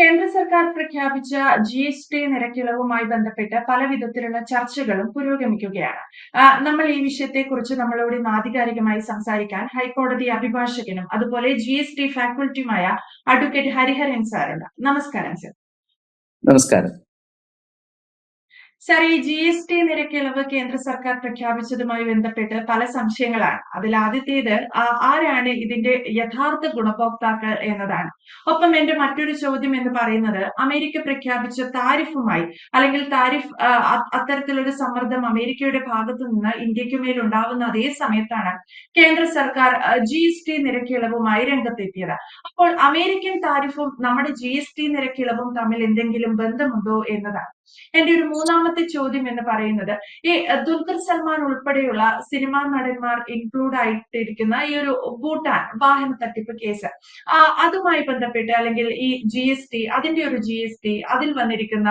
കേന്ദ്ര സർക്കാർ പ്രഖ്യാപിച്ച ജി എസ് ടി നിരക്കിളവുമായി ബന്ധപ്പെട്ട് പല വിധത്തിലുള്ള ചർച്ചകളും പുരോഗമിക്കുകയാണ്. നമ്മൾ ഈ വിഷയത്തെ കുറിച്ച് നമ്മളോട് ആധികാരികമായി സംസാരിക്കാൻ ഹൈക്കോടതി അഭിഭാഷകനും അതുപോലെ ജി എസ് ടി ഫാക്കൽറ്റിയുമായ അഡ്വക്കേറ്റ് ഹരിഹരൻ സാറുണ്ട് നമസ്കാരം സർ നമസ്കാരം. സാർ ഈ ജി എസ് ടി നിരക്കിളവ് കേന്ദ്ര സർക്കാർ പ്രഖ്യാപിച്ചതുമായി ബന്ധപ്പെട്ട് പല സംശയങ്ങളാണ്. അതിൽ ആദ്യത്തേത് ആരാണ് ഇതിന്റെ യഥാർത്ഥ ഗുണഭോക്താക്കൾ എന്നതാണ്. ഒപ്പം എന്റെ മറ്റൊരു ചോദ്യം എന്ന് പറയുന്നത് അമേരിക്ക പ്രഖ്യാപിച്ച താരിഫുമായി അല്ലെങ്കിൽ താരിഫ് അത്തരത്തിലൊരു സമ്മർദ്ദം അമേരിക്കയുടെ ഭാഗത്തു നിന്ന് ഇന്ത്യയ്ക്ക് മേൽ ഉണ്ടാവുന്ന അതേ സമയത്താണ് കേന്ദ്ര സർക്കാർ ജി എസ് ടി നിരക്കിളവുമായി രംഗത്തെത്തിയത്. അപ്പോൾ അമേരിക്കൻ താരിഫും നമ്മുടെ ജി എസ് ടി നിരക്കിളവും തമ്മിൽ എന്തെങ്കിലും ബന്ധമുണ്ടോ എന്നതാണ്. എന്റെ ഒരു മൂന്നാമത്തെ ചോദ്യം എന്ന് പറയുന്നത് ഈ ദുൽഖർ സൽമാൻ ഉൾപ്പെടെയുള്ള സിനിമാ നടന്മാർ ഇൻക്ലൂഡ് ആയിട്ടിരിക്കുന്ന ഈ ഒരു ഭൂട്ടാൻ വാഹന തട്ടിപ്പ് കേസ് അതുമായി ബന്ധപ്പെട്ട് അല്ലെങ്കിൽ ഈ ജി എസ് ടി അതിന്റെ ഒരു ജി എസ് ടി അതിൽ വന്നിരിക്കുന്ന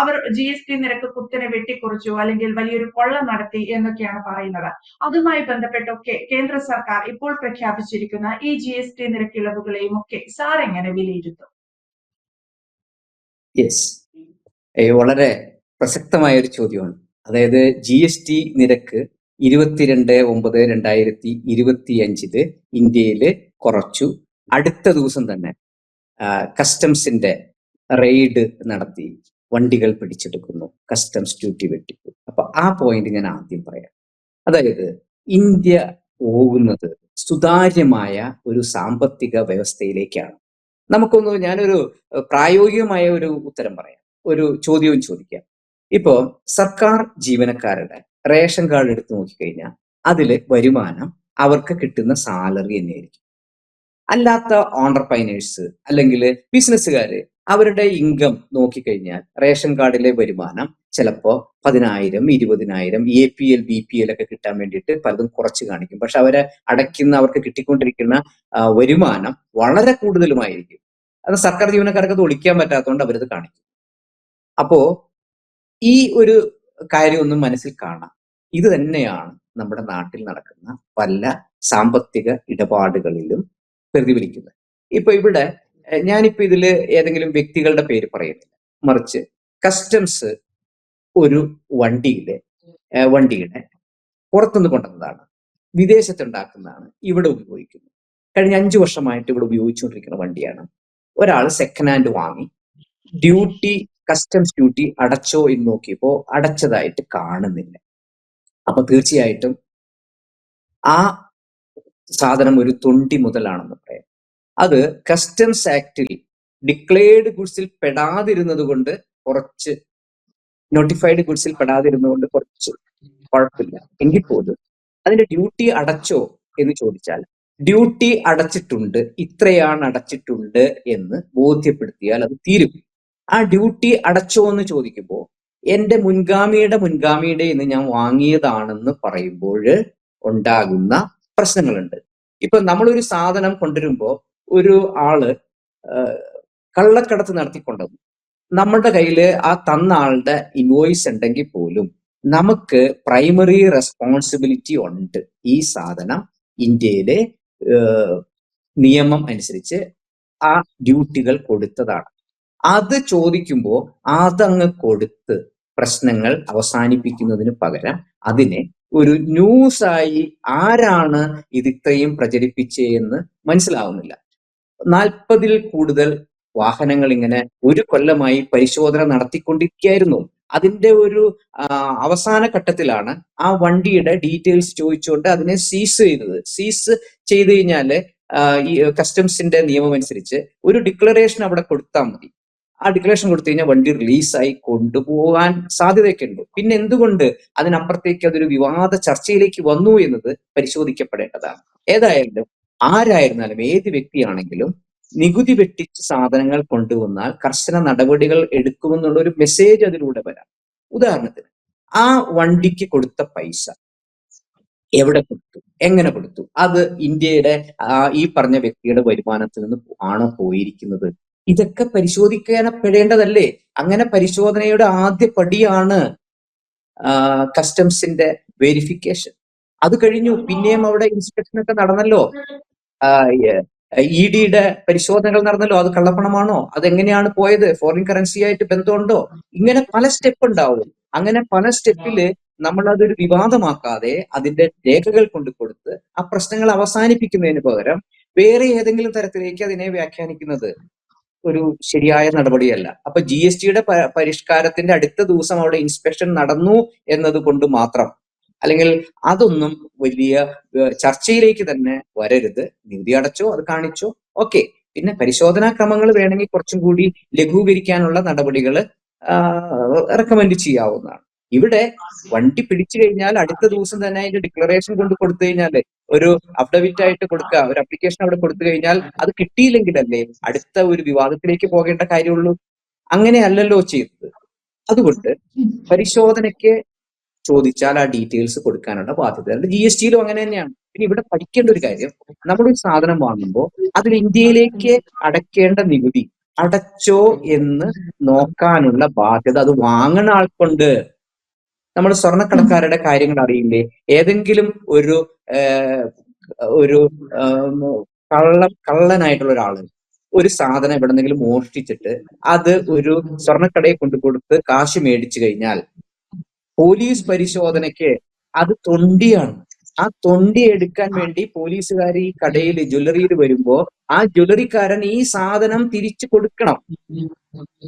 അവർ ജി എസ് ടി നിരക്ക് കുത്തനെ വെട്ടിക്കുറച്ചു അല്ലെങ്കിൽ വലിയൊരു കൊള്ള നടത്തി എന്നൊക്കെയാണ് പറയുന്നത്. അതുമായി ബന്ധപ്പെട്ടൊക്കെ കേന്ദ്ര സർക്കാർ ഇപ്പോൾ പ്രഖ്യാപിച്ചിരിക്കുന്ന ഈ ജി എസ് ടി നിരക്കിളവുകളെയും ഒക്കെ സാർ എങ്ങനെ വിലയിരുത്തും? യെസ് വളരെ പ്രസക്തമായ ഒരു ചോദ്യമാണ്. അതായത് ജി എസ് ടി നിരക്ക് ഇരുപത്തിരണ്ട് ഒമ്പത് രണ്ടായിരത്തി ഇരുപത്തി അഞ്ചിൽ ഇന്ത്യയിൽ കുറച്ചു. അടുത്ത ദിവസം തന്നെ കസ്റ്റംസിന്റെ റെയ്ഡ് നടത്തി വണ്ടികൾ പിടിച്ചെടുക്കുന്നു കസ്റ്റംസ് ഡ്യൂട്ടി വെട്ടിപ്പ് അപ്പൊ ആ പോയിന്റ് ഞാൻ ആദ്യം പറയാം. അതായത് ഇന്ത്യ പോകുന്നത് സുതാര്യമായ ഒരു സാമ്പത്തിക വ്യവസ്ഥയിലേക്കാണ്. നമുക്കൊന്ന് ഞാനൊരു പ്രായോഗികമായ ഒരു ഉത്തരം പറയാം. ഒരു ചോദ്യവും ചോദിക്കാം ഇപ്പോ സർക്കാർ ജീവനക്കാരുടെ റേഷൻ കാർഡ് എടുത്തു നോക്കിക്കഴിഞ്ഞാൽ അതിൽ വരുമാനം അവർക്ക് കിട്ടുന്ന സാലറി തന്നെയായിരിക്കും. അല്ലാത്ത ഓണ്ടർപ്രൈനേഴ്സ് അല്ലെങ്കിൽ ബിസിനസ്സുകാര് അവരുടെ ഇൻകം നോക്കിക്കഴിഞ്ഞാൽ റേഷൻ കാർഡിലെ വരുമാനം ചിലപ്പോ പതിനായിരം ഇരുപതിനായിരം A P L B P L ഒക്കെ കിട്ടാൻ വേണ്ടിയിട്ട് പലതും കുറച്ച് കാണിക്കും. പക്ഷെ അവരെ അടയ്ക്കുന്ന അവർക്ക് കിട്ടിക്കൊണ്ടിരിക്കുന്ന വരുമാനം വളരെ കൂടുതലുമായിരിക്കും. അത് സർക്കാർ ജീവനക്കാർക്ക് അത് ഒളിക്കാൻ പറ്റാത്തതുകൊണ്ട് അവരത് കാണിക്കും. അപ്പോ ഈ ഒരു കാര്യം മനസ്സിൽ കാണാം. ഇത് തന്നെയാണ് നമ്മുടെ നാട്ടിൽ നടക്കുന്ന പല സാമ്പത്തിക ഇടപാടുകളിലും പ്രതിഫലിക്കുന്നത്. ഇപ്പൊ ഇവിടെ ഞാനിപ്പോ ഇതിൽ ഏതെങ്കിലും വ്യക്തികളുടെ പേര് പറയുന്നില്ല. മറിച്ച് കസ്റ്റംസ് ഒരു വണ്ടിയിലെ വണ്ടിയുടെ പുറത്തുനിന്ന് കൊണ്ടുവന്നതാണ്. വിദേശത്തുണ്ടാക്കുന്നതാണ് ഇവിടെ ഉപയോഗിക്കുന്നത്. കഴിഞ്ഞ അഞ്ചു വർഷമായിട്ട് ഇവിടെ ഉപയോഗിച്ചുകൊണ്ടിരിക്കുന്ന വണ്ടിയാണ്. ഒരാൾ സെക്കൻഡ് ഹാൻഡ് വാങ്ങി. ഡ്യൂട്ടി കസ്റ്റംസ് ഡ്യൂട്ടി അടച്ചോ എന്ന് നോക്കിയപ്പോ അടച്ചതായിട്ട് കാണുന്നില്ല. അപ്പൊ തീർച്ചയായിട്ടും ആ സാധനം ഒരു തൊണ്ടി മുതലാണെന്ന് പറയാം. അത് കസ്റ്റംസ് ആക്ടിൽ ഡിക്ലെയർഡ് ഗുഡ്സിൽ പെടാതിരുന്നത് കൊണ്ട് കുറച്ച് നോട്ടിഫൈഡ് ഗുഡ്സിൽ പെടാതിരുന്നത് കൊണ്ട് കുറച്ച് കുഴപ്പമില്ല. എങ്കിൽ പോലും അതിന്റെ ഡ്യൂട്ടി അടച്ചോ എന്ന് ചോദിച്ചാൽ ഡ്യൂട്ടി അടച്ചിട്ടുണ്ട് ഇത്രയാണ് അടച്ചിട്ടുണ്ട് എന്ന് ബോധ്യപ്പെടുത്തിയാൽ അത് തീരും. ആ ഡ്യൂട്ടി അടച്ചോ എന്ന് ചോദിക്കുമ്പോൾ എന്റെ മുൻഗാമിയുടെ മുൻഗാമിയുടെ ഇന്ന് ഞാൻ വാങ്ങിയതാണെന്ന് പറയുമ്പോൾ ഉണ്ടാകുന്ന പ്രശ്നങ്ങളുണ്ട്. ഇപ്പൊ നമ്മളൊരു സാധനം കൊണ്ടുവരുമ്പോൾ ഒരു ആൾ കള്ളക്കടത്ത് നടത്തിക്കൊണ്ടുവന്നു നമ്മളുടെ കയ്യിൽ ആ തന്ന ആളുടെ ഇൻവോയ്സ് ഉണ്ടെങ്കിൽ പോലും നമുക്ക് പ്രൈമറി റെസ്പോൺസിബിലിറ്റി ഉണ്ട് ഈ സാധനം ഇന്ത്യയിലെ നിയമം അനുസരിച്ച് ആ ഡ്യൂട്ടികൾ കൊടുത്തതാണ്. അത് ചോദിക്കുമ്പോൾ അതങ്ങ് കൊടുത്ത് പ്രശ്നങ്ങൾ അവസാനിപ്പിക്കുന്നതിന് പകരം അതിനെ ഒരു ന്യൂസായി ആരാണ് ഇത് ഇത്രയും പ്രചരിപ്പിച്ചതെന്ന് മനസ്സിലാവുന്നില്ല. നാൽപ്പതിൽ കൂടുതൽ വാഹനങ്ങൾ ഇങ്ങനെ ഒരു കൊല്ലമായി പരിശോധന നടത്തിക്കൊണ്ടിരിക്കുകയായിരുന്നു. അതിന്റെ ഒരു അവസാന ഘട്ടത്തിലാണ് ആ വണ്ടിയുടെ ഡീറ്റെയിൽസ് ചോദിച്ചുകൊണ്ട് അതിനെ സീസ് ചെയ്തത്. സീസ് ചെയ്ത് കഴിഞ്ഞാൽ ഈ കസ്റ്റംസിന്റെ നിയമം അനുസരിച്ച് ഒരു ഡിക്ലറേഷൻ അവിടെ കൊടുത്താൽ മതി. ആ ഡിക്ലറേഷൻ കൊടുത്തു കഴിഞ്ഞാൽ വണ്ടി റിലീസായി കൊണ്ടുപോകാൻ സാധ്യതയൊക്കെ ഉണ്ട് പിന്നെ എന്തുകൊണ്ട് അതിനപ്പുറത്തേക്ക് അതൊരു വിവാദ ചർച്ചയിലേക്ക് വന്നു എന്നത് പരിശോധിക്കപ്പെടേണ്ടതാണ്. ഏതായാലും ആരായിരുന്നാലും ഏത് വ്യക്തിയാണെങ്കിലും നികുതി വെട്ടിച്ച് സാധനങ്ങൾ കൊണ്ടുവന്നാൽ കർശന നടപടികൾ എടുക്കുമെന്നുള്ള ഒരു മെസ്സേജ് അതിലൂടെ വരാം. ഉദാഹരണത്തിന് ആ വണ്ടിക്ക് കൊടുത്ത പൈസ എവിടെ കൊടുത്തു? എങ്ങനെ കൊടുത്തു? അത് ഇന്ത്യയുടെ ഈ പറഞ്ഞ വ്യക്തിയുടെ വരുമാനത്തിൽ നിന്ന് ആണോ പോയിരിക്കുന്നത്? ഇതൊക്കെ പരിശോധിക്കപ്പെടേണ്ടതല്ലേ അങ്ങനെ പരിശോധനയുടെ ആദ്യ പടിയാണ് കസ്റ്റംസിന്റെ വെരിഫിക്കേഷൻ അത് കഴിഞ്ഞു. പിന്നെയും അവിടെ ഇൻസ്പെക്ഷൻ ഒക്കെ നടന്നല്ലോ ഇ ഡിയുടെ പരിശോധനകൾ നടന്നല്ലോ. അത് കള്ളപ്പണമാണോ? അതെങ്ങനെയാണ് പോയത്? ഫോറിൻ കറൻസി ആയിട്ട് ബന്ധമുണ്ടോ? ഇങ്ങനെ പല സ്റ്റെപ്പ് ഉണ്ടാവും അങ്ങനെ പല സ്റ്റെപ്പിൽ നമ്മൾ അതൊരു വിവാദമാക്കാതെ അതിന്റെ രേഖകൾ കൊണ്ട് കൊടുത്ത് ആ പ്രശ്നങ്ങൾ അവസാനിപ്പിക്കുന്നതിന് പകരം വേറെ ഏതെങ്കിലും തരത്തിലേക്ക് അതിനെ വ്യാഖ്യാനിക്കുന്നത്. ഒരു ശരിയായ നടപടിയല്ല. അപ്പൊ ജി എസ് ടിയുടെ പരിഷ്കാരത്തിന്റെ അടുത്ത ദിവസം അവിടെ ഇൻസ്പെക്ഷൻ നടന്നു എന്നത് കൊണ്ട് മാത്രം. അല്ലെങ്കിൽ അതൊന്നും വലിയ ചർച്ചയിലേക്ക് തന്നെ വരരുത്. നികുതി അടച്ചോ അത് കാണിച്ചോ ഓക്കെ. പിന്നെ പരിശോധനാ ക്രമങ്ങൾ വേണമെങ്കിൽ കുറച്ചും കൂടി ലഘൂകരിക്കാനുള്ള നടപടികൾ റെക്കമെൻഡ് ചെയ്യാവുന്നതാണ്. ഇവിടെ വണ്ടി പിടിച്ചു കഴിഞ്ഞാൽ അടുത്ത ദിവസം തന്നെ അതിന്റെ ഡിക്ലറേഷൻ കൊണ്ട് കൊടുത്തു കഴിഞ്ഞാൽ ഒരു അഫിഡവിറ്റ് ആയിട്ട് കൊടുക്കുക ഒരു അപ്ലിക്കേഷൻ അവിടെ കൊടുത്തു കഴിഞ്ഞാൽ അത് കിട്ടിയില്ലെങ്കിലല്ലേ അടുത്ത ഒരു വിവാദത്തിലേക്ക് പോകേണ്ട കാര്യമുള്ളൂ? അങ്ങനെയല്ലല്ലോ ചെയ്തത്. അതുകൊണ്ട് പരിശോധനയ്ക്ക് ചോദിച്ചാൽ ആ ഡീറ്റെയിൽസ് കൊടുക്കാനുള്ള ബാധ്യത. ജി എസ് ടിയിലും അങ്ങനെ തന്നെയാണ്. പിന്നെ ഇവിടെ പഠിക്കേണ്ട ഒരു കാര്യം നമ്മളൊരു സാധനം വാങ്ങുമ്പോൾ അതിൽ ഇന്ത്യയിലേക്ക് അടയ്ക്കേണ്ട നികുതി അടച്ചോ എന്ന് നോക്കാനുള്ള ബാധ്യത അത് വാങ്ങുന്ന ആൾക്കുണ്ട്. നമ്മൾ സ്വർണക്കടക്കാരുടെ കാര്യങ്ങൾ അറിയില്ലേ? ഏതെങ്കിലും ഒരു ഒരു കള്ള കള്ളനായിട്ടുള്ള ഒരാൾ ഒരു സാധനം എവിടെന്നെങ്കിലും മോഷ്ടിച്ചിട്ട് അത് ഒരു സ്വർണക്കടയെ കൊണ്ടു കൊടുത്ത് കാശ് മേടിച്ചു കഴിഞ്ഞാൽ പോലീസ് പരിശോധനയ്ക്ക് അത് തൊണ്ടിയാണ്. ആ തൊണ്ടി എടുക്കാൻ വേണ്ടി പോലീസുകാർ ഈ കടയിൽ ജ്വല്ലറിയിൽ വരുമ്പോ ആ ജ്വല്ലറിക്കാരൻ ഈ സാധനം തിരിച്ചു കൊടുക്കണം.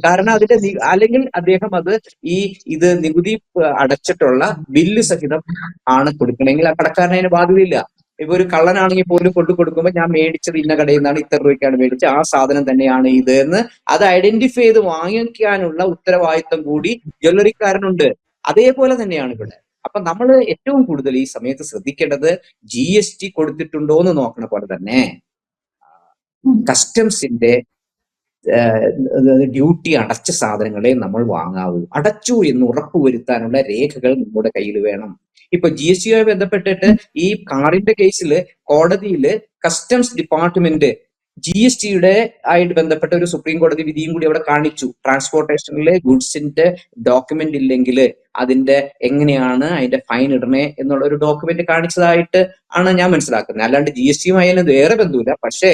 കാരണം അതിന്റെ അല്ലെങ്കിൽ അദ്ദേഹം അത് ഈ ഇത് നികുതി അടച്ചിട്ടുള്ള ബില്ല് സഹിതം ആണ് കൊടുക്കണമെങ്കിൽ ആ കടക്കാരന് അതിന് ബാധ്യതയില്ല. ഇപ്പൊ ഒരു കള്ളനാണെങ്കിൽ പോലും കൊണ്ടു കൊടുക്കുമ്പോൾ ഞാൻ മേടിച്ചത് ഇന്ന കടയിൽ നിന്നാണ് ഇത്ര രൂപയ്ക്കാണ് മേടിച്ചത്. ആ സാധനം തന്നെയാണ് ഇത് എന്ന് അത് ഐഡന്റിഫൈ ചെയ്ത് വാങ്ങിക്കാനുള്ള ഉത്തരവാദിത്വം കൂടി ജ്വല്ലറിക്കാരനുണ്ട്. അതേപോലെ തന്നെയാണ് ഇവിടെ. അപ്പൊ നമ്മൾ ഏറ്റവും കൂടുതൽ ഈ സമയത്ത് ശ്രദ്ധിക്കേണ്ടത് ജി എസ് ടി കൊടുത്തിട്ടുണ്ടോ എന്ന് നോക്കണ പോലെ തന്നെ. കസ്റ്റംസിന്റെ ഡ്യൂട്ടി അടച്ച സാധനങ്ങളെ നമ്മൾ വാങ്ങാവൂ. അടച്ചു എന്ന് ഉറപ്പ് വരുത്താനുള്ള രേഖകൾ നമ്മുടെ കയ്യിൽ വേണം. ഇപ്പൊ ജി എസ് ടിയുമായി ബന്ധപ്പെട്ടിട്ട് ഈ കാറിന്റെ കേസിൽ കോടതിയിൽ കസ്റ്റംസ് ഡിപ്പാർട്ട്മെന്റ് ജി എസ് ടിയുടെ ആയിട്ട് ബന്ധപ്പെട്ട ഒരു സുപ്രീം കോടതി വിധിയും കൂടി അവിടെ കാണിച്ചു. ട്രാൻസ്പോർട്ടേഷനിലെ ഗുഡ്സിന്റെ ഡോക്യുമെന്റ് ഇല്ലെങ്കിൽ അതിന്റെ എങ്ങനെയാണ് അതിന്റെ ഫൈൻ ഇടണേ എന്നുള്ള ഒരു ഡോക്യുമെന്റ് കാണിച്ചതായിട്ട് ആണ് ഞാൻ മനസ്സിലാക്കുന്നത്. അല്ലാണ്ട് ജി എസ് ടിയുമായി അതിന് വേറെ ബന്ധമില്ല. പക്ഷേ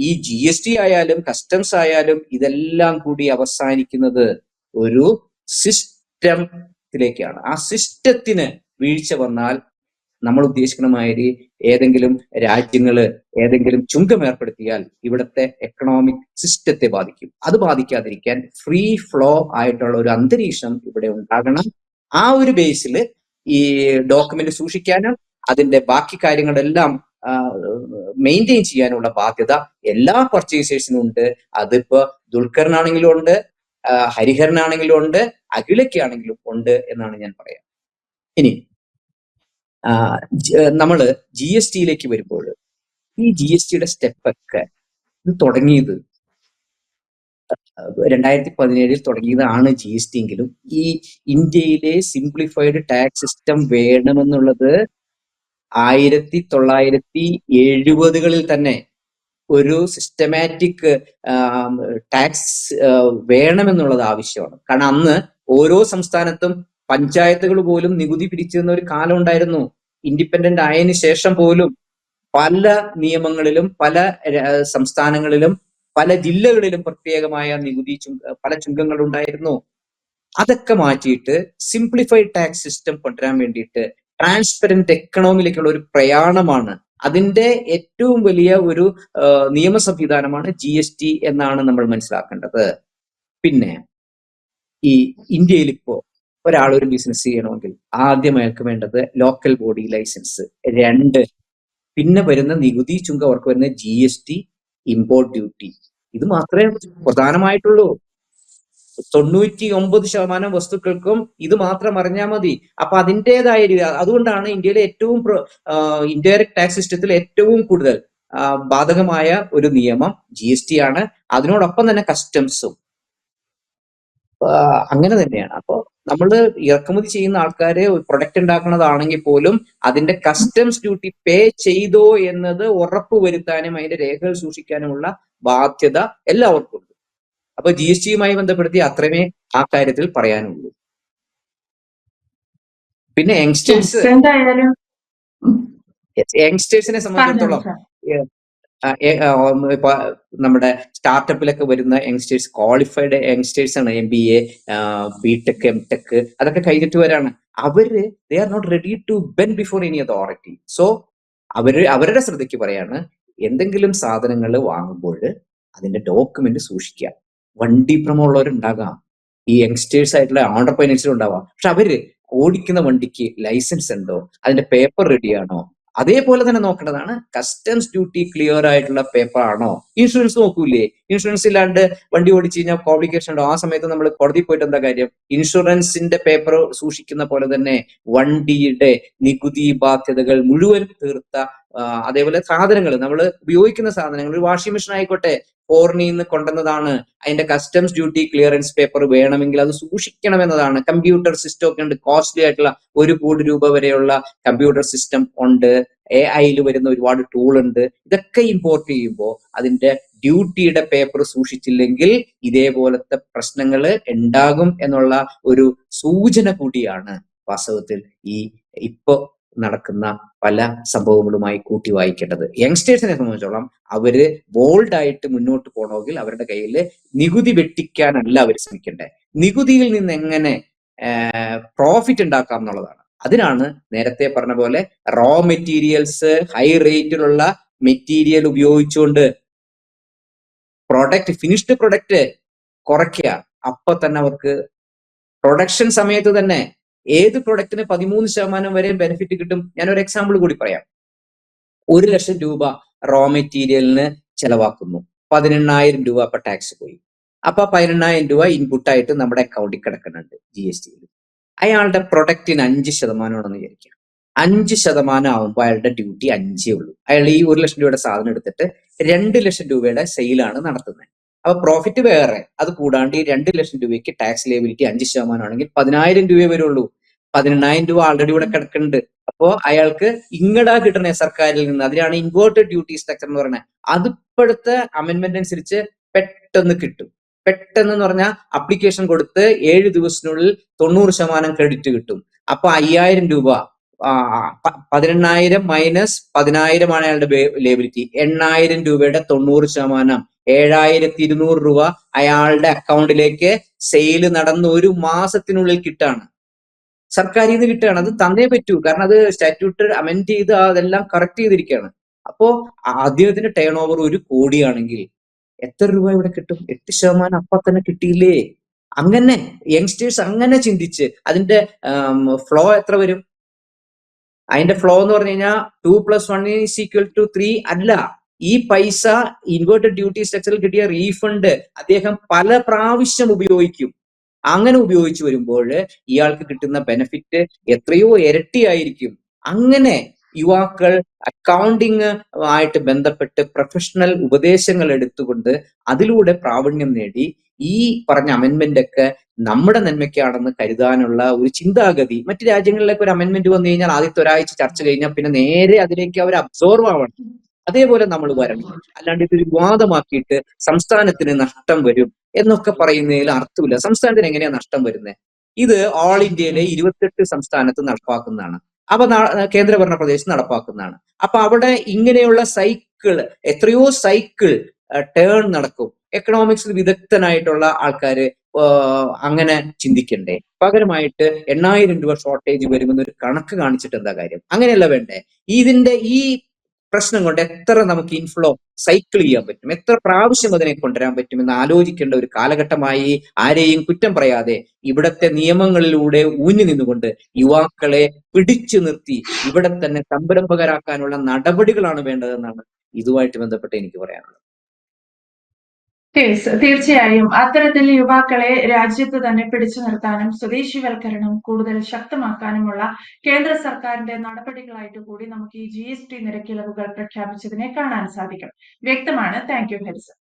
ഈ ജി എസ് ടി ആയാലും കസ്റ്റംസ് ആയാലും ഇതെല്ലാം കൂടി അവസാനിക്കുന്നത് ഒരു സിസ്റ്റത്തിലേക്കാണ് ആ സിസ്റ്റത്തിന് വീഴ്ച വന്നാൽ നമ്മൾ ഉദ്ദേശിക്കുന്ന മാതിരി ഏതെങ്കിലും രാജ്യങ്ങൾ ഏതെങ്കിലും ചുങ്കം ഏർപ്പെടുത്തിയാൽ ഇവിടുത്തെ എക്കണോമിക് സിസ്റ്റത്തെ ബാധിക്കും. അത് ബാധിക്കാതിരിക്കാൻ ഫ്രീ ഫ്ലോ ആയിട്ടുള്ള ഒരു അന്തരീക്ഷം ഇവിടെ ഉണ്ടാകണം. ആ ഒരു ബേസിൽ ഈ ഡോക്യുമെന്റ് സൂക്ഷിക്കാനും അതിന്റെ ബാക്കി കാര്യങ്ങളെല്ലാം മെയിന്റെയിൻ ചെയ്യാനുള്ള ബാധ്യത എല്ലാ പർച്ചേസേഴ്സിനും ഉണ്ട്. അതിപ്പോ ദുൽഖറിനാണെങ്കിലും ഉണ്ട് ഹരിഹരനാണെങ്കിലും ഉണ്ട് അഖിലയ്ക്കാണെങ്കിലും ഉണ്ട് എന്നാണ് ഞാൻ പറയാം. ഇനി നമ്മൾ ജി എസ് ടിയിലേക്ക് വരുമ്പോൾ ഈ ജി എസ് ടിയുടെ സ്റ്റെപ്പൊക്കെ ഇത് തുടങ്ങിയത് രണ്ടായിരത്തി പതിനേഴിൽ തുടങ്ങിയതാണ് ജി എസ് ടി എങ്കിലും ഈ ഇന്ത്യയിലെ സിംപ്ലിഫൈഡ് ടാക്സ് സിസ്റ്റം വേണമെന്നുള്ളത് ആയിരത്തി തൊള്ളായിരത്തി എഴുപതുകളിൽ തന്നെ ഒരു സിസ്റ്റമാറ്റിക് ടാക്സ് വേണമെന്നുള്ളത് ആവശ്യമാണ്. കാരണം അന്ന് ഓരോ സംസ്ഥാനത്തും പഞ്ചായത്തുകൾ പോലും നികുതി പിരിച്ചിരുന്ന ഒരു കാലം ഉണ്ടായിരുന്നു. ഇൻഡിപെൻഡന്റ് ആയതിനു ശേഷം പോലും പല നിയമങ്ങളിലും പല സംസ്ഥാനങ്ങളിലും പല ജില്ലകളിലും പ്രത്യേകമായ നികുതി പല ചുങ്കങ്ങൾ ഉണ്ടായിരുന്നു അതൊക്കെ മാറ്റിയിട്ട് സിംപ്ലിഫൈഡ് ടാക്സ് സിസ്റ്റം കൊണ്ടുവരാൻ വേണ്ടിയിട്ട് ട്രാൻസ്പെറന്റ് എക്കണോമിയിലേക്കുള്ള ഒരു പ്രയാണമാണ്. അതിന്റെ ഏറ്റവും വലിയ ഒരു നിയമ സംവിധാനമാണ് ജി എസ് ടി എന്നാണ് നമ്മൾ മനസ്സിലാക്കേണ്ടത്. പിന്നെ ഈ ഇന്ത്യയിൽ ഇപ്പോ ഒരാൾ ഒരു ബിസിനസ് ചെയ്യണമെങ്കിൽ ആദ്യം അയാൾക്ക് വേണ്ടത് ലോക്കൽ ബോഡി ലൈസൻസ് രണ്ട്. പിന്നെ വരുന്ന നികുതി ചുങ്കം അവർക്ക് വരുന്ന G S T import duty ഇത് മാത്രമേ പ്രധാനമായിട്ടുള്ളൂ. തൊണ്ണൂറ്റി ഒമ്പത് ശതമാനം വസ്തുക്കൾക്കും ഇത് മാത്രം അറിഞ്ഞാൽ മതി. അപ്പൊ അതിന്റെതായ രീതി അതുകൊണ്ടാണ് ഇന്ത്യയിലെ ഏറ്റവും ഇൻഡയറക്ട് ടാക്സ് സിസ്റ്റത്തിൽ ഏറ്റവും കൂടുതൽ ബാധകമായ ഒരു നിയമം ജി എസ് ടി ആണ്. അതിനോടൊപ്പം തന്നെ കസ്റ്റംസും അങ്ങനെ തന്നെയാണ്. അപ്പോ നമ്മൾ ഇറക്കുമതി ചെയ്യുന്ന ആൾക്കാരെ പ്രൊഡക്റ്റ് ഉണ്ടാക്കുന്നതാണെങ്കിൽ പോലും അതിന്റെ കസ്റ്റംസ് ഡ്യൂട്ടി പേ ചെയ്തോ എന്നത് ഉറപ്പ് വരുത്താനും അതിന്റെ രേഖകൾ സൂക്ഷിക്കാനുമുള്ള ബാധ്യത എല്ലാവർക്കും ഉണ്ട് അപ്പൊ ജി എസ് ടിയുമായി ബന്ധപ്പെടുത്തി അത്രമേ ആ കാര്യത്തിൽ പറയാനുള്ളൂ. പിന്നെ യങ്സ്റ്റേഴ്സ് യങ്സ്റ്റേഴ്സിനെ സംബന്ധിച്ചിടത്തോളം ഇപ്പൊ നമ്മുടെ സ്റ്റാർട്ടപ്പിലൊക്കെ വരുന്ന യങ്സ്റ്റേഴ്സ് ക്വാളിഫൈഡ് യങ്സ്റ്റേഴ്സ് ആണ് M B A B tech M tech അതൊക്കെ കഴിഞ്ഞിട്ട് വരാണ്. അവർ they are not ready to bend before any authority so അവർ അവരുടെ ശ്രദ്ധയ്ക്ക് പറയാണ് എന്തെങ്കിലും സാധനങ്ങൾ വാങ്ങുമ്പോൾ അതിന്റെ ഡോക്യുമെന്റ് സൂക്ഷിക്കുക. വണ്ടി ഭ്രമമുള്ളവരുണ്ടാകാം. ഈ യങ്സ്റ്റേഴ്സ് ആയിട്ടുള്ള ഓണ്ടർപ്രൈനേഴ്സിലും ഉണ്ടാവാം. പക്ഷെ അവർ ഓടിക്കുന്ന വണ്ടിക്ക് ലൈസൻസ് ഉണ്ടോ? അതിന്റെ പേപ്പർ റെഡിയാണോ അതേപോലെ തന്നെ നോക്കേണ്ടതാണ് കസ്റ്റംസ് ഡ്യൂട്ടി ക്ലിയർ ആയിട്ടുള്ള പേപ്പർ ആണോ? ഇൻഷുറൻസ് നോക്കൂലേ? ഇൻഷുറൻസ് ഇല്ലാണ്ട് വണ്ടി ഓടിച്ചു കഴിഞ്ഞാൽ കോംപ്ലിക്കേഷൻ ഉണ്ടോ? ആ സമയത്ത് നമ്മൾ കോടതി പോയിട്ട് എന്താ കാര്യം? ഇൻഷുറൻസിന്റെ പേപ്പർ സൂക്ഷിക്കുന്ന പോലെ തന്നെ വണ്ടിയുടെ നികുതി ബാധ്യതകൾ മുഴുവൻ തീർത്ത അതേപോലെ സാധനങ്ങൾ നമ്മൾ ഉപയോഗിക്കുന്ന സാധനങ്ങൾ ഒരു വാഷിംഗ് മെഷീൻ ആയിക്കോട്ടെ ഫോറിനിൽ നിന്ന് കൊണ്ടുവന്നതാണ്. അതിന്റെ കസ്റ്റംസ് ഡ്യൂട്ടി ക്ലിയറൻസ് പേപ്പർ വേണമെങ്കിൽ അത് സൂക്ഷിക്കണം എന്നതാണ് കമ്പ്യൂട്ടർ സിസ്റ്റം ഒക്കെ ഉണ്ട്. കോസ്റ്റ്ലി ആയിട്ടുള്ള ഒരു കോടി രൂപ വരെയുള്ള കമ്പ്യൂട്ടർ സിസ്റ്റം ഉണ്ട്. എ ഐയിൽ വരുന്ന ഒരുപാട് ടൂൾ ഉണ്ട്. ഇതൊക്കെ ഇമ്പോർട്ട് ചെയ്യുമ്പോൾ അതിന്റെ ഡ്യൂട്ടിയുടെ പേപ്പർ സൂക്ഷിച്ചില്ലെങ്കിൽ ഇതേപോലത്തെ പ്രശ്നങ്ങൾ ഉണ്ടാകും എന്നുള്ള ഒരു സൂചന കൂടിയാണ് വാസ്തവത്തിൽ ഈ ഇപ്പൊ നടക്കുന്ന പല സംഭവങ്ങളുമായി കൂട്ടി വായിക്കേണ്ടത്. യങ്സ്റ്റേഴ്സിനെ സംബന്ധിച്ചോളം അവർ ബോൾഡ് ആയിട്ട് മുന്നോട്ട് പോകണമെങ്കിൽ അവരുടെ കയ്യിൽ നികുതി വെട്ടിക്കാനല്ല അവർ ശ്രമിക്കേണ്ടത്. നികുതിയിൽ നിന്ന് എങ്ങനെ പ്രോഫിറ്റ് ഉണ്ടാക്കാം എന്നുള്ളതാണ്. അതിനാണ് നേരത്തെ പറഞ്ഞ പോലെ റോ മെറ്റീരിയൽസ് ഹൈ റേറ്റിലുള്ള മെറ്റീരിയൽ ഉപയോഗിച്ചുകൊണ്ട് പ്രൊഡക്റ്റ് ഫിനിഷ്ഡ് പ്രൊഡക്റ്റ് കുറയ്ക്കുക. അപ്പൊ തന്നെ അവർക്ക് പ്രൊഡക്ഷൻ സമയത്ത് തന്നെ ഏത് പ്രൊഡക്റ്റിന് പതിമൂന്ന് ശതമാനം വരെ ബെനിഫിറ്റ് കിട്ടും? ഞാൻ ഒരു എക്സാമ്പിൾ കൂടി പറയാം. ഒരു ലക്ഷം രൂപ റോ മെറ്റീരിയലിന് ചെലവാക്കുന്നു. പതിനെണ്ണായിരം രൂപ അപ്പൊ ടാക്സ് പോയി. അപ്പൊ പതിനെണ്ണായിരം രൂപ ഇൻപുട്ടായിട്ട് നമ്മുടെ അക്കൗണ്ടിൽ കിടക്കുന്നുണ്ട് ജി എസ് ടിയിൽ അയാളുടെ പ്രൊഡക്റ്റിന് അഞ്ച് ശതമാനമാണെന്ന് വിചാരിക്കാം അഞ്ച് ശതമാനം ആവുമ്പോൾ അയാളുടെ ഡ്യൂട്ടി അഞ്ചേ ഉള്ളൂ. അയാൾ ഈ ഒരു ലക്ഷം രൂപയുടെ സാധനം എടുത്തിട്ട് രണ്ട് ലക്ഷം രൂപയുടെ സെയിലാണ് നടത്തുന്നത്. അപ്പൊ പ്രോഫിറ്റ് വേറെ. അത് കൂടാണ്ട് ഈ രണ്ട് ലക്ഷം രൂപയ്ക്ക് ടാക്സ് ലേബിലിറ്റി അഞ്ച് ശതമാനം ആണെങ്കിൽ പതിനായിരം രൂപയെ വരുള്ളൂ. പതിനെണ്ണായിരം രൂപ ആൾറെഡി ഇവിടെ കിടക്കുന്നുണ്ട്. അപ്പോ അയാൾക്ക് ഇങ്ങടാ കിട്ടണേ സർക്കാരിൽ നിന്ന് അതിനാണ് ഇൻവേർട്ടഡ് ഡ്യൂട്ടി സ്ട്രക്ചർ എന്ന് പറയുന്നത്. അത് ഇപ്പോഴത്തെ അമെന്റ്മെന്റ് അനുസരിച്ച് പെട്ടെന്ന് കിട്ടും. പെട്ടെന്ന് എന്ന് പറഞ്ഞാൽ അപ്ലിക്കേഷൻ കൊടുത്ത് ഏഴ് ദിവസത്തിനുള്ളിൽ തൊണ്ണൂറ് ശതമാനം ക്രെഡിറ്റ് കിട്ടും. അപ്പൊ അയ്യായിരം രൂപ പതിനെണ്ണായിരം മൈനസ് പതിനായിരമാണ് അയാളുടെ ലേബിലിറ്റി എണ്ണായിരം രൂപയുടെ തൊണ്ണൂറ് ശതമാനം. ഏഴായിരത്തി ഇരുന്നൂറ് രൂപ അയാളുടെ അക്കൗണ്ടിലേക്ക് സെയിൽ നടന്ന ഒരു മാസത്തിനുള്ളിൽ കിട്ടാണ്. സർക്കാരിൽ നിന്ന് കിട്ടുകയാണ്. അത് തന്നേ പറ്റൂ. കാരണം അത് സ്റ്റാറ്റ്യൂട്ട് അമെൻഡ് ചെയ്ത് അതെല്ലാം കറക്റ്റ് ചെയ്തിരിക്കുകയാണ്. അപ്പോ അദ്ദേഹത്തിന്റെ ടേൺ ഓവർ ഒരു കോടിയാണെങ്കിൽ എത്ര രൂപ ഇവിടെ കിട്ടും? എട്ട് ശതമാനം അപ്പൊ തന്നെ കിട്ടിയില്ലേ? അങ്ങനെ യങ്സ്റ്റേഴ്സ് അങ്ങനെ ചിന്തിച്ച് അതിന്റെ ഫ്ലോ എത്ര വരും? അതിന്റെ ഫ്ലോ എന്ന് പറഞ്ഞു കഴിഞ്ഞാൽ two plus one is equal to three അല്ല. ഈ പൈസ ഇൻവേർട്ടഡ് ഡ്യൂട്ടി സ്ട്രക്ചറിൽ കിട്ടിയ റീഫണ്ട് അദ്ദേഹം പല പ്രാവശ്യം ഉപയോഗിക്കും. അങ്ങനെ ഉപയോഗിച്ചു വരുമ്പോൾ ഇയാൾക്ക് കിട്ടുന്ന ബെനിഫിറ്റ് എത്രയോ ഇരട്ടിയായിരിക്കും. അങ്ങനെ യുവാക്കൾ അക്കൗണ്ടിങ് ആയിട്ട് ബന്ധപ്പെട്ട് പ്രൊഫഷണൽ ഉപദേശങ്ങൾ എടുത്തുകൊണ്ട് അതിലൂടെ പ്രാവീണ്യം നേടി. ഈ പറഞ്ഞ അമെന്മെന്റ് ഒക്കെ നമ്മുടെ നന്മയ്ക്കാണെന്ന് കരുതാനുള്ള ഒരു ചിന്താഗതി മറ്റു രാജ്യങ്ങളിലൊക്കെ ഒരു അമെന്മെന്റ് വന്നു കഴിഞ്ഞാൽ ആദ്യത്തെ ഒരാഴ്ച ചർച്ച കഴിഞ്ഞാൽ പിന്നെ നേരെ അതിലേക്ക് അവർ അബ്സോർവ് ആവണം. അതേപോലെ നമ്മൾ വരണം. അല്ലാണ്ട് ഇതൊരു വിവാദമാക്കിയിട്ട് സംസ്ഥാനത്തിന് നഷ്ടം വരും എന്നൊക്കെ പറയുന്നതിൽ അർത്ഥമില്ല. സംസ്ഥാനത്തിന് എങ്ങനെയാ നഷ്ടം വരുന്നത് ഇത് ഓൾ ഇന്ത്യയിലെ ഇരുപത്തെട്ട് സംസ്ഥാനത്ത് നടപ്പാക്കുന്നതാണ്. അപ്പൊ കേന്ദ്രഭരണ പ്രദേശത്ത് നടപ്പാക്കുന്നതാണ്. അപ്പൊ അവിടെ ഇങ്ങനെയുള്ള സൈക്കിൾ എത്രയോ സൈക്കിൾ ടേൺ നടക്കും. എക്കണോമിക്സിൽ വിദഗ്ധനായിട്ടുള്ള ആൾക്കാര് അങ്ങനെ ചിന്തിക്കണ്ടേ? പകരമായിട്ട് എണ്ണായിരം രൂപ ഷോർട്ടേജ് വരുമെന്നൊരു കണക്ക് കാണിച്ചിട്ട് എന്താ കാര്യം? അങ്ങനെയല്ല വേണ്ടേ? ഇതിന്റെ ഈ പ്രശ്നം കൊണ്ട് എത്ര നമുക്ക് ഇൻഫ്ലോ സൈക്കിൾ ചെയ്യാൻ പറ്റും? എത്ര പ്രാവശ്യം അതിനെ കൊണ്ടുവരാൻ പറ്റും എന്ന് ആലോചിക്കേണ്ട ഒരു കാലഘട്ടമായി ആരെയും കുറ്റം പറയാതെ ഇവിടത്തെ നിയമങ്ങളിലൂടെ ഊന്നി നിന്നുകൊണ്ട് യുവാക്കളെ പിടിച്ചു നിർത്തി ഇവിടെ തന്നെ സംരംഭകരാക്കാനുള്ള നടപടികളാണ് വേണ്ടതെന്നാണ് ഇതുമായിട്ട് ബന്ധപ്പെട്ട് എനിക്ക് പറയാനുള്ളത്. തീർച്ച- തീർച്ചയായും. അത്തരത്തിൽ യുവാക്കളെ രാജ്യത്ത് തന്നെ പിടിച്ചു നിർത്താനും സ്വദേശിവൽക്കരണം കൂടുതൽ ശക്തമാക്കാനുമുള്ള കേന്ദ്ര സർക്കാരിന്റെ നടപടികളായിട്ട് കൂടി നമുക്ക് ഈ ജി എസ് ടി നിരക്കിളവുകൾ പ്രഖ്യാപിച്ചതിനെ കാണാൻ സാധിക്കും. വ്യക്തമാണ്. Thank you ഹരിസൺ